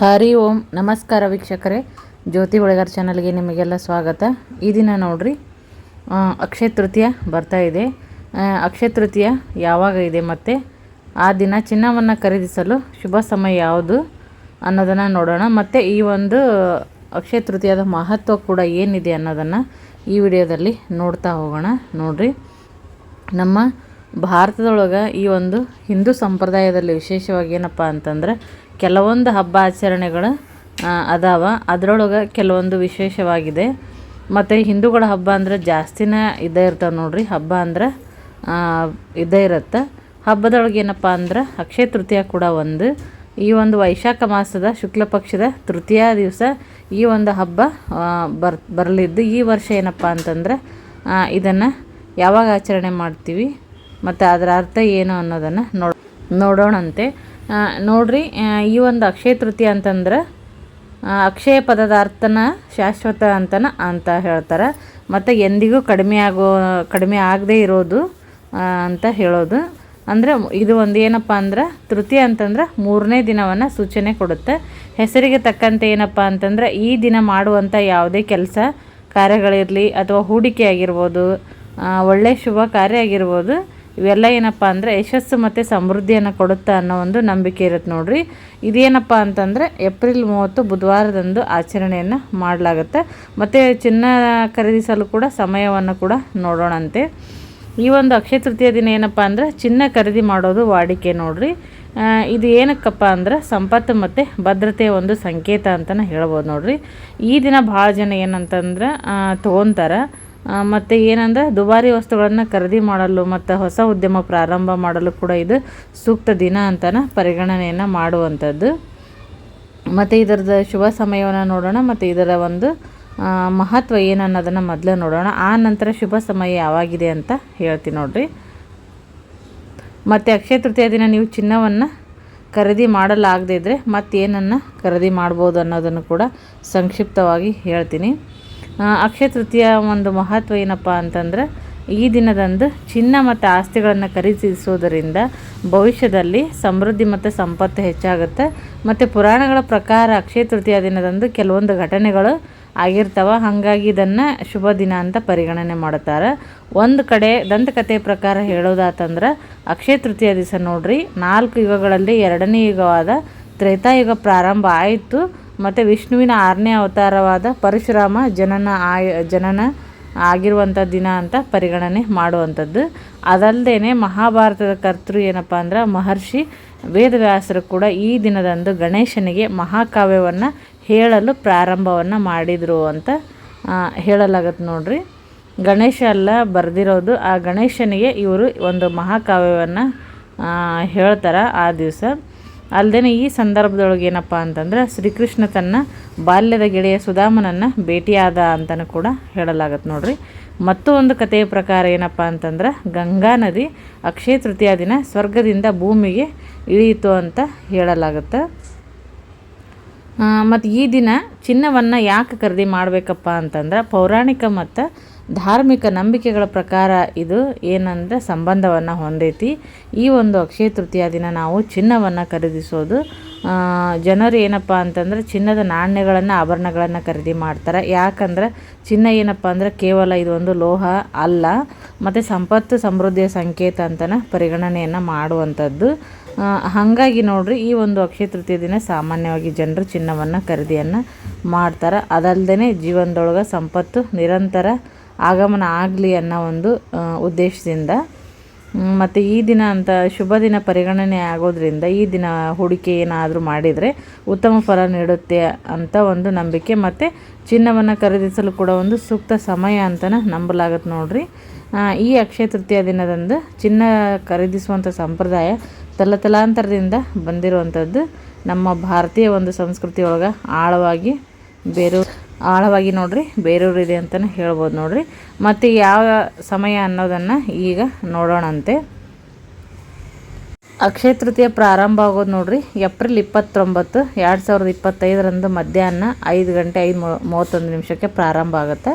ಹರಿ ಓಂ. ನಮಸ್ಕಾರ ವೀಕ್ಷಕರೇ. ಜ್ಯೋತಿ ಒಳಗಾರ್ ಚಾನಲ್ಗೆ ನಿಮಗೆಲ್ಲ ಸ್ವಾಗತ. ಈ ದಿನ ನೋಡ್ರಿ ಅಕ್ಷಯ ತೃತೀಯ ಬರ್ತಾ ಇದೆ. ಅಕ್ಷಯ ತೃತೀಯ ಯಾವಾಗ ಇದೆ ಮತ್ತು? ಆ ದಿನ ಚಿನ್ನವನ್ನು ಖರೀದಿಸಲು ಶುಭ ಸಮಯ ಯಾವುದು ಅನ್ನೋದನ್ನು ನೋಡೋಣ. ಮತ್ತು ಈ ಒಂದು ಅಕ್ಷಯ ತೃತೀಯದ ಮಹತ್ವ ಕೂಡ ಏನಿದೆ ಅನ್ನೋದನ್ನು ಈ ವಿಡಿಯೋದಲ್ಲಿ ನೋಡ್ತಾ ಹೋಗೋಣ. ನೋಡ್ರಿ, ನಮ್ಮ ಭಾರತದೊಳಗೆ ಈ ಒಂದು ಹಿಂದೂ ಸಂಪ್ರದಾಯದಲ್ಲಿ ವಿಶೇಷವಾಗಿ ಏನಪ್ಪ ಅಂತಂದ್ರೆ ಕೆಲವೊಂದು ಹಬ್ಬ ಆಚರಣೆಗಳು ಅದಾವ. ಅದರೊಳಗೆ ಕೆಲವೊಂದು ವಿಶೇಷವಾಗಿದೆ. ಮತ್ತು ಹಿಂದೂಗಳ ಹಬ್ಬ ಅಂದ್ರೆ ಜಾಸ್ತಿನೇ ಇದ್ದೇ ಇರ್ತವೆ ನೋಡಿರಿ. ಹಬ್ಬ ಅಂದ್ರೆ ಇದ್ದೇ ಇರುತ್ತೆ. ಹಬ್ಬದೊಳಗೆ ಏನಪ್ಪ ಅಂದ್ರೆ ಅಕ್ಷಯ ತೃತೀಯ ಕೂಡ ಒಂದು. ಈ ಒಂದು ವೈಶಾಖ ಮಾಸದ ಶುಕ್ಲ ಪಕ್ಷದ ತೃತೀಯ ದಿವಸ ಈ ಒಂದು ಹಬ್ಬ ಬರ್, ಬರಲಿದ್ದು. ಈ ವರ್ಷ ಏನಪ್ಪ ಅಂತಂದ್ರೆ ಇದನ್ನು ಯಾವಾಗ ಆಚರಣೆ ಮಾಡ್ತೀವಿ, ಮತ್ತು ಅದರ ಅರ್ಥ ಏನು ಅನ್ನೋದನ್ನು ನೋಡ್ ನೋಡೋಣಂತೆ. ನೋಡ್ರಿ ಈ ಒಂದು ಅಕ್ಷಯ ತೃತೀಯ ಅಂತಂದ್ರೆ ಅಕ್ಷಯ ಪದದ ಅರ್ಥನ ಶಾಶ್ವತ ಅಂತನ ಅಂತ ಹೇಳ್ತಾರೆ. ಮತ್ತು ಎಂದಿಗೂ ಕಡಿಮೆ ಆಗೋ, ಕಡಿಮೆ ಆಗದೇ ಇರೋದು ಅಂತ ಹೇಳೋದು. ಅಂದರೆ ಇದು ಒಂದು ಏನಪ್ಪ ಅಂದ್ರೆ, ತೃತೀಯ ಅಂತಂದ್ರೆ ಮೂರನೇ ದಿನವನ್ನು ಸೂಚನೆ ಕೊಡುತ್ತೆ. ಹೆಸರಿಗೆ ತಕ್ಕಂತೆ ಏನಪ್ಪ ಅಂತಂದ್ರೆ, ಈ ದಿನ ಮಾಡುವಂಥ ಯಾವುದೇ ಕೆಲಸ, ಕಾರ್ಯಗಳಿರಲಿ ಅಥವಾ ಹೂಡಿಕೆ ಆಗಿರ್ಬೋದು ಒಳ್ಳೆಯ ಶುಭ ಕಾರ್ಯ ಆಗಿರ್ಬೋದು ಇವೆಲ್ಲ ಏನಪ್ಪ ಅಂದರೆ ಯಶಸ್ಸು ಮತ್ತು ಸಮೃದ್ಧಿಯನ್ನು ಕೊಡುತ್ತೆ ಅನ್ನೋ ಒಂದು ನಂಬಿಕೆ ಇರುತ್ತೆ ನೋಡಿರಿ. ಇದೇನಪ್ಪ ಅಂತಂದರೆ ಏಪ್ರಿಲ್ ಮೂವತ್ತು ಬುಧವಾರದಂದು ಆಚರಣೆಯನ್ನು ಮಾಡಲಾಗುತ್ತೆ. ಮತ್ತು ಚಿನ್ನ ಖರೀದಿಸಲು ಕೂಡ ಸಮಯವನ್ನು ಕೂಡ ನೋಡೋಣಂತೆ. ಈ ಒಂದು ಅಕ್ಷಯ ತೃತೀಯ ದಿನ ಏನಪ್ಪ ಅಂದ್ರೆ ಚಿನ್ನ ಖರೀದಿ ಮಾಡೋದು ವಾಡಿಕೆ ನೋಡಿರಿ. ಇದು ಏನಕ್ಕಪ್ಪ ಅಂದ್ರೆ ಸಂಪತ್ತು ಮತ್ತು ಭದ್ರತೆಯ ಒಂದು ಸಂಕೇತ ಅಂತಲೇ ಹೇಳ್ಬೋದು ನೋಡಿರಿ. ಈ ದಿನ ಭಾಳ ಜನ ಏನಂತಂದ್ರೆ ತೊಗೊತಾರೆ. ಮತ್ತು ಏನಂದ್ರೆ ದುಬಾರಿ ವಸ್ತುಗಳನ್ನು ಖರೀದಿ ಮಾಡಲು ಮತ್ತು ಹೊಸ ಉದ್ಯಮ ಪ್ರಾರಂಭ ಮಾಡಲು ಕೂಡ ಇದು ಸೂಕ್ತ ದಿನ ಅಂತಲೇ ಪರಿಗಣನೆಯನ್ನು ಮಾಡುವಂಥದ್ದು. ಮತ್ತು ಇದರದ ಶುಭ ಸಮಯವನ್ನು ನೋಡೋಣ, ಮತ್ತು ಇದರ ಒಂದು ಮಹತ್ವ ಏನು ಅನ್ನೋದನ್ನು ಮೊದಲು ನೋಡೋಣ. ಆ ನಂತರ ಶುಭ ಸಮಯ ಯಾವಾಗಿದೆ ಅಂತ ಹೇಳ್ತೀನಿ ನೋಡಿರಿ. ಮತ್ತು ಅಕ್ಷಯ ತೃತೀಯ ದಿನ ನೀವು ಚಿನ್ನವನ್ನು ಖರೀದಿ ಮಾಡಲಾಗದಿದ್ದರೆ ಮತ್ತೇನನ್ನು ಖರೀದಿ ಮಾಡ್ಬೋದು ಅನ್ನೋದನ್ನು ಕೂಡ ಸಂಕ್ಷಿಪ್ತವಾಗಿ ಹೇಳ್ತೀನಿ. ಅಕ್ಷಯ ತೃತೀಯ ಒಂದು ಮಹತ್ವ ಏನಪ್ಪ ಅಂತಂದ್ರೆ, ಈ ದಿನದಂದು ಚಿನ್ನ ಮತ್ತು ಆಸ್ತಿಗಳನ್ನು ಖರೀದಿಸುವುದರಿಂದ ಭವಿಷ್ಯದಲ್ಲಿ ಸಮೃದ್ಧಿ ಮತ್ತು ಸಂಪತ್ತು ಹೆಚ್ಚಾಗುತ್ತೆ. ಮತ್ತು ಪುರಾಣಗಳ ಪ್ರಕಾರ ಅಕ್ಷಯ ತೃತೀಯ ದಿನದಂದು ಕೆಲವೊಂದು ಘಟನೆಗಳು ಆಗಿರ್ತಾವೆ. ಹಾಗಾಗಿ ಇದನ್ನು ಶುಭ ದಿನ ಅಂತ ಪರಿಗಣನೆ ಮಾಡುತ್ತಾರೆ. ಒಂದು ಕಡೆ ದಂತಕಥೆ ಪ್ರಕಾರ ಹೇಳೋದಾತಂದ್ರೆ, ಅಕ್ಷಯ ತೃತೀಯ ದಿವಸ ನೋಡ್ರಿ, ನಾಲ್ಕು ಯುಗಗಳಲ್ಲಿ ಎರಡನೇ ಯುಗವಾದ ತ್ರೇತಾಯುಗ ಪ್ರಾರಂಭ ಆಯಿತು. ಮತ್ತು ವಿಷ್ಣುವಿನ ಆರನೇ ಅವತಾರವಾದ ಪರಶುರಾಮ ಜನನ ಆಯ, ಜನನ ಆಗಿರುವಂಥ ದಿನ ಅಂತ ಪರಿಗಣನೆ ಮಾಡುವಂಥದ್ದು. ಅದಲ್ಲದೆ ಮಹಾಭಾರತದ ಕರ್ತೃ ಏನಪ್ಪ ಅಂದ್ರೆ ಮಹರ್ಷಿ ವೇದವ್ಯಾಸರು ಕೂಡ ಈ ದಿನದಂದು ಗಣೇಶನಿಗೆ ಮಹಾಕಾವ್ಯವನ್ನು ಹೇಳಲು ಪ್ರಾರಂಭವನ್ನು ಮಾಡಿದರು ಅಂತ ಹೇಳಲಾಗತ್ತೆ ನೋಡ್ರಿ. ಗಣೇಶ ಅಲ್ಲ ಬರೆದಿರೋದು, ಆ ಗಣೇಶನಿಗೆ ಇವರು ಒಂದು ಮಹಾಕಾವ್ಯವನ್ನು ಹೇಳ್ತಾರೆ ಆ ದಿವಸ. ಅಲ್ಲದೆ ಈ ಸಂದರ್ಭದೊಳಗೆ ಏನಪ್ಪ ಅಂತಂದ್ರೆ ಶ್ರೀಕೃಷ್ಣ ತನ್ನ ಬಾಲ್ಯದ ಗೆಳೆಯ ಸುಧಾಮನನ್ನು ಭೇಟಿಯಾದ ಅಂತಲೂ ಕೂಡ ಹೇಳಲಾಗತ್ತೆ ನೋಡ್ರಿ. ಮತ್ತು ಒಂದು ಕಥೆಯ ಪ್ರಕಾರ ಏನಪ್ಪ ಅಂತಂದ್ರೆ, ಗಂಗಾ ನದಿ ಅಕ್ಷಯ ತೃತೀಯ ದಿನ ಸ್ವರ್ಗದಿಂದ ಭೂಮಿಗೆ ಇಳಿಯಿತು ಅಂತ ಹೇಳಲಾಗುತ್ತೆ. ಮತ್ತು ಈ ದಿನ ಚಿನ್ನವನ್ನು ಯಾಕೆ ಖರೀದಿ ಮಾಡಬೇಕಪ್ಪ ಅಂತಂದ್ರೆ, ಪೌರಾಣಿಕ ಮತ್ತು ಧಾರ್ಮಿಕ ನಂಬಿಕೆಗಳ ಪ್ರಕಾರ ಇದು ಏನಂದ್ರೆ ಸಂಬಂಧವನ್ನು ಹೊಂದೈತಿ. ಈ ಒಂದು ಅಕ್ಷಯ ತೃತೀಯ ದಿನ ನಾವು ಚಿನ್ನವನ್ನು ಖರೀದಿಸೋದು. ಜನರು ಏನಪ್ಪ ಅಂತಂದ್ರೆ ಚಿನ್ನದ ನಾಣ್ಯಗಳನ್ನು, ಆಭರಣಗಳನ್ನು ಖರೀದಿ ಮಾಡ್ತಾರೆ. ಯಾಕಂದ್ರೆ ಚಿನ್ನ ಏನಪ್ಪ ಅಂದ್ರೆ ಕೇವಲ ಇದು ಒಂದು ಲೋಹ ಅಲ್ಲ, ಮತ್ತು ಸಂಪತ್ತು, ಸಮೃದ್ಧಿಯ ಸಂಕೇತ ಅಂತಲೇ ಪರಿಗಣನೆಯನ್ನು ಮಾಡುವಂಥದ್ದು. ಹಾಗಾಗಿ ನೋಡ್ರಿ, ಈ ಒಂದು ಅಕ್ಷಯ ತೃತೀಯ ದಿನ ಸಾಮಾನ್ಯವಾಗಿ ಜನರು ಚಿನ್ನವನ್ನು ಖರೀದಿಯನ್ನು ಮಾಡ್ತಾರೆ. ಅದಲ್ಲದೆ ಜೀವನದೊಳಗೆ ಸಂಪತ್ತು ನಿರಂತರ ಆಗಮನ ಆಗಲಿ ಅನ್ನೋ ಒಂದು ಉದ್ದೇಶದಿಂದ. ಮತ್ತು ಈ ದಿನ ಅಂತ ಶುಭ ದಿನ ಪರಿಗಣನೆ ಆಗೋದ್ರಿಂದ ಈ ದಿನ ಹೂಡಿಕೆ ಏನಾದರೂ ಮಾಡಿದರೆ ಉತ್ತಮ ಫಲ ನೀಡುತ್ತೆ ಅಂತ ಒಂದು ನಂಬಿಕೆ, ಮತ್ತು ಚಿನ್ನವನ್ನು ಖರೀದಿಸಲು ಕೂಡ ಒಂದು ಸೂಕ್ತ ಸಮಯ ಅಂತ ನಂಬಲಾಗತ್ತೆ ನೋಡಿರಿ. ಈ ಅಕ್ಷಯ ತೃತೀಯ ದಿನದಂದು ಚಿನ್ನ ಖರೀದಿಸುವಂಥ ಸಂಪ್ರದಾಯ ತಲತಲಾಂತರದಿಂದ ಬಂದಿರುವಂಥದ್ದು ನಮ್ಮ ಭಾರತೀಯ ಒಂದು ಸಂಸ್ಕೃತಿಯೊಳಗೆ ಆಳವಾಗಿ ಬೇರು ಆಳವಾಗಿ ನೋಡ್ರಿ ಬೇರೂರಿದೆ ಅಂತಲೇ ಹೇಳ್ಬೋದು ನೋಡ್ರಿ. ಮತ್ತು ಯಾವ ಸಮಯ ಅನ್ನೋದನ್ನು ಈಗ ನೋಡೋಣಂತೆ. ಅಕ್ಷಯ ತೃತೀಯ ಪ್ರಾರಂಭ ಆಗೋದು ನೋಡ್ರಿ, ಏಪ್ರಿಲ್ ಇಪ್ಪತ್ತೊಂಬತ್ತು, ಎರಡು ಸಾವಿರದ ಇಪ್ಪತ್ತೈದರಂದು ಮಧ್ಯಾಹ್ನ ಐದು ಗಂಟೆ ಐದು ಮೂವತ್ತೊಂದು ನಿಮಿಷಕ್ಕೆ ಪ್ರಾರಂಭ ಆಗುತ್ತೆ.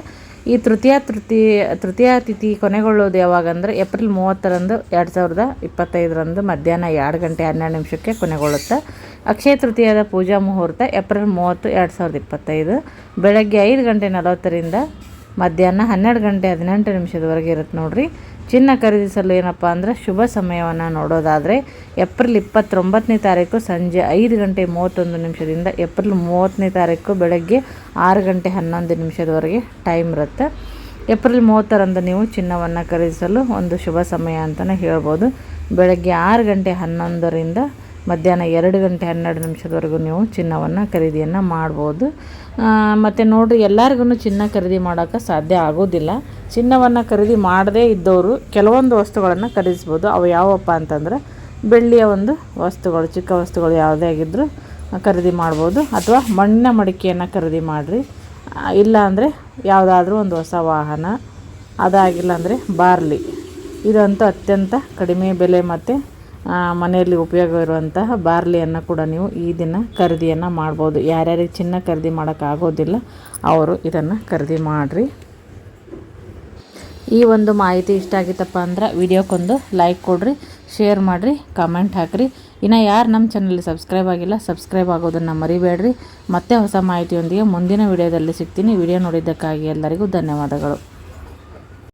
ಈ ತೃತೀಯ ತೃತೀಯ ತೃತೀಯ ತಿಥಿ ಕೊನೆಗೊಳ್ಳೋದು ಯಾವಾಗ ಅಂದರೆ ಏಪ್ರಿಲ್ ಮೂವತ್ತರಂದು ಎರಡು ಸಾವಿರದ ಇಪ್ಪತ್ತೈದರಂದು ಮಧ್ಯಾಹ್ನ ಎರಡು ಗಂಟೆ ಹನ್ನೆರಡು ನಿಮಿಷಕ್ಕೆ ಕೊನೆಗೊಳ್ಳುತ್ತೆ. ಅಕ್ಷಯ ತೃತೀಯದ ಪೂಜಾ ಮುಹೂರ್ತ ಏಪ್ರಿಲ್ ಮೂವತ್ತು ಎರಡು ಸಾವಿರದ ಇಪ್ಪತ್ತೈದು. ಬೆಳಗ್ಗೆ ಐದು ಗಂಟೆ ನಲವತ್ತರಿಂದ ಮಧ್ಯಾಹ್ನ ಹನ್ನೆರಡು ಗಂಟೆ ಹದಿನೆಂಟು ನಿಮಿಷದವರೆಗೆ ಇರುತ್ತೆ ನೋಡಿರಿ. ಚಿನ್ನ ಖರೀದಿಸಲು ಏನಪ್ಪ ಅಂದರೆ ಶುಭ ಸಮಯವನ್ನು ನೋಡೋದಾದರೆ ಏಪ್ರಿಲ್ ಇಪ್ಪತ್ತೊಂಬತ್ತನೇ ತಾರೀಕು ಸಂಜೆ ಐದು ಗಂಟೆ ಮೂವತ್ತೊಂದು ನಿಮಿಷದಿಂದ ಏಪ್ರಿಲ್ ಮೂವತ್ತನೇ ತಾರೀಕು ಬೆಳಗ್ಗೆ ಆರು ಗಂಟೆ ಹನ್ನೊಂದು ನಿಮಿಷದವರೆಗೆ ಟೈಮ್ ಇರುತ್ತೆ. ಏಪ್ರಿಲ್ ಮೂವತ್ತರಂದು ನೀವು ಚಿನ್ನವನ್ನು ಖರೀದಿಸಲು ಒಂದು ಶುಭ ಸಮಯ ಅಂತಲೇ ಹೇಳ್ಬೋದು. ಬೆಳಗ್ಗೆ ಆರು ಗಂಟೆ ಹನ್ನೊಂದರಿಂದ ಮಧ್ಯಾಹ್ನ ಎರಡು ಗಂಟೆ ಹನ್ನೆರಡು ನಿಮಿಷದವರೆಗೂ ನೀವು ಚಿನ್ನವನ್ನು ಖರೀದಿಯನ್ನು ಮಾಡ್ಬೋದು. ಮತ್ತು ನೋಡಿರಿ ಎಲ್ಲರಿಗೂ ಚಿನ್ನ ಖರೀದಿ ಮಾಡೋಕ್ಕೆ ಸಾಧ್ಯ ಆಗೋದಿಲ್ಲ. ಚಿನ್ನವನ್ನು ಖರೀದಿ ಮಾಡದೇ ಇದ್ದವರು ಕೆಲವೊಂದು ವಸ್ತುಗಳನ್ನು ಖರೀದಿಸ್ಬೋದು. ಅವು ಯಾವಪ್ಪ ಅಂತಂದ್ರೆ, ಬೆಳ್ಳಿಯ ಒಂದು ವಸ್ತುಗಳು, ಚಿಕ್ಕ ವಸ್ತುಗಳು ಯಾವುದೇ ಆಗಿದ್ದರೂ ಖರೀದಿ ಮಾಡ್ಬೋದು. ಅಥವಾ ಮಣ್ಣಿನ ಮಡಿಕೆಯನ್ನು ಖರೀದಿ ಮಾಡಿರಿ. ಇಲ್ಲ ಅಂದರೆ ಯಾವುದಾದ್ರೂ ಒಂದು ಹೊಸ ವಾಹನ, ಅದಾಗಿಲ್ಲ ಅಂದರೆ ಬಾರ್ಲಿ. ಇದಂತೂ ಅತ್ಯಂತ ಕಡಿಮೆ ಬೆಲೆ ಮತ್ತು ಮನೆಯಲ್ಲಿ ಉಪಯೋಗ ಇರುವಂತಹ ಬಾರ್ಲಿಯನ್ನು ಕೂಡ ನೀವು ಈ ದಿನ ಖರೀದಿಯನ್ನು ಮಾಡ್ಬೋದು. ಯಾರ್ಯಾರಿಗೆ ಚಿನ್ನ ಖರೀದಿ ಮಾಡೋಕ್ಕಾಗೋದಿಲ್ಲ ಅವರು ಇದನ್ನು ಖರೀದಿ ಮಾಡಿರಿ. ಈ ಒಂದು ಮಾಹಿತಿ ಇಷ್ಟ ಆಗಿತ್ತಪ್ಪ ಅಂದ್ರೆ ವಿಡಿಯೋಕ್ಕೊಂದು ಲೈಕ್ ಕೊಡ್ರಿ ಶೇರ್ ಮಾಡಿರಿ ಕಮೆಂಟ್ ಹಾಕಿರಿ. ಇನ್ನು ಯಾರು ನಮ್ಮ ಚಾನಲ್ಲಿ ಸಬ್ಸ್ಕ್ರೈಬ್ ಆಗಿಲ್ಲ ಸಬ್ಸ್ಕ್ರೈಬ್ ಆಗೋದನ್ನು ಮರಿಬೇಡ್ರಿ. ಮತ್ತೆ ಹೊಸ ಮಾಹಿತಿಯೊಂದಿಗೆ ಮುಂದಿನ ವಿಡಿಯೋದಲ್ಲಿ ಸಿಗ್ತೀನಿ. ವಿಡಿಯೋ ನೋಡಿದ್ದಕ್ಕಾಗಿ ಎಲ್ಲರಿಗೂ ಧನ್ಯವಾದಗಳು.